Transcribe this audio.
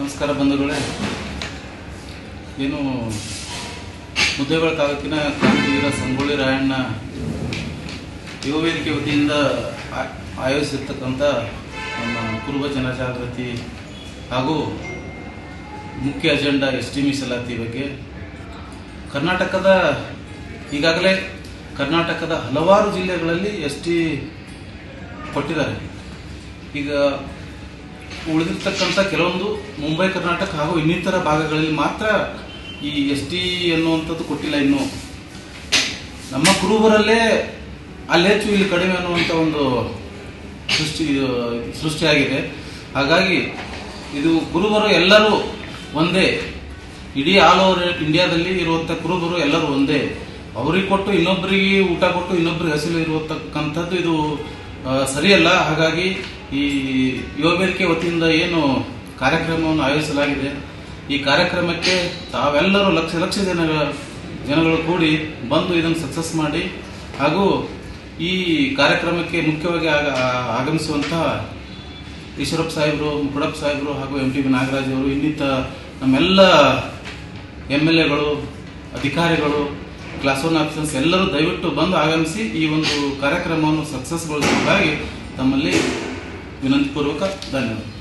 ನಮಸ್ಕಾರ ಬಂಧುಗಳೇ. ಏನು ಮುದ್ದೇಗಳ ತಾಲೂಕಿನ ಕ್ರಾಂತಿವೀರ ಸಂಗೊಳ್ಳಿ ರಾಯಣ್ಣ ಯುವ ವೇದಿಕೆ ವತಿಯಿಂದ ಆಯೋಜಿಸಿರ್ತಕ್ಕಂಥ ನಮ್ಮ ಕುರುಬ ಜನಜಾಗೃತಿ ಹಾಗೂ ಮುಖ್ಯ ಅಜೆಂಡಾ ಎಸ್ ಟಿ ಮೀಸಲಾತಿ ಬಗ್ಗೆ ಕರ್ನಾಟಕದ ಈಗಾಗಲೇ ಕರ್ನಾಟಕದ ಹಲವಾರು ಜಿಲ್ಲೆಗಳಲ್ಲಿ ಎಸ್ ಟಿ ಕೊಟ್ಟಿದ್ದಾರೆ. ಈಗ ಉಳಿದಿರ್ತಕ್ಕಂಥ ಕೆಲವೊಂದು ಮುಂಬೈ, ಕರ್ನಾಟಕ ಹಾಗೂ ಇನ್ನಿತರ ಭಾಗಗಳಲ್ಲಿ ಮಾತ್ರ ಈ ಎಸ್ ಟಿ ಅನ್ನುವಂಥದ್ದು ಕೊಟ್ಟಿಲ್ಲ ಇನ್ನು. ನಮ್ಮ ಕುರುಬರಲ್ಲೇ ಅಲ್ಲಿ ಹೆಚ್ಚು ಇಲ್ಲಿ ಕಡಿಮೆ ಅನ್ನುವಂಥ ಒಂದು ಸೃಷ್ಟಿ ಸೃಷ್ಟಿಯಾಗಿದೆ. ಹಾಗಾಗಿ ಇದು ಕುರುಬರು ಎಲ್ಲರೂ ಒಂದೇ. ಇಡೀ ಆಲ್ ಓವರ್ ಇಂಡಿಯಾದಲ್ಲಿ ಇರುವಂಥ ಕುರುಬರು ಎಲ್ಲರೂ ಒಂದೇ. ಅವ್ರಿಗೆ ಕೊಟ್ಟು ಇನ್ನೊಬ್ಬರಿಗೆ ಊಟ ಕೊಟ್ಟು ಇನ್ನೊಬ್ಬರಿಗೆ ಹಸಿಲು ಇರುವತಕ್ಕಂಥದ್ದು ಇದು ಸರಿಯಲ್ಲ. ಹಾಗಾಗಿ ಈ ಯುವ ವೇದಿಕೆ ವತಿಯಿಂದ ಏನು ಕಾರ್ಯಕ್ರಮವನ್ನು ಆಯೋಜಿಸಲಾಗಿದೆ. ಈ ಕಾರ್ಯಕ್ರಮಕ್ಕೆ ತಾವೆಲ್ಲರೂ ಲಕ್ಷ ಲಕ್ಷ ಜನಗಳ ಜನಗಳು ಕೂಡಿ ಬಂದು ಇದನ್ನು ಸಕ್ಸಸ್ ಮಾಡಿ ಹಾಗೂ ಈ ಕಾರ್ಯಕ್ರಮಕ್ಕೆ ಮುಖ್ಯವಾಗಿ ಆಗ ಆಗಮಿಸುವಂತಹ ಈಶ್ವರಪ್ಪ ಸಾಹೇಬರು, ಮುಕುಡಪ್ಪ ಸಾಹೇಬರು ಹಾಗೂ ಎಂ ಟಿ ಬಿ ನಾಗರಾಜ್ ಅವರು, ಇನ್ನಿತ ನಮ್ಮೆಲ್ಲ ಎಂ ಎಲ್ ಎಗಳು, ಅಧಿಕಾರಿಗಳು ಕ್ಲಾಸ್ ಒನ್ ಆಫೀಸರ್ಸ್ ಎಲ್ಲರೂ ದಯವಿಟ್ಟು ಬಂದು ಆಗಮಿಸಿ ಈ ಒಂದು ಕಾರ್ಯಕ್ರಮವನ್ನು ಸಕ್ಸಸ್ಗೊಳಿಸಬೇಕಾಗಿ ತಮ್ಮಲ್ಲಿ ವಿನಂತಿಪೂರ್ವಕ ಧನ್ಯವಾದ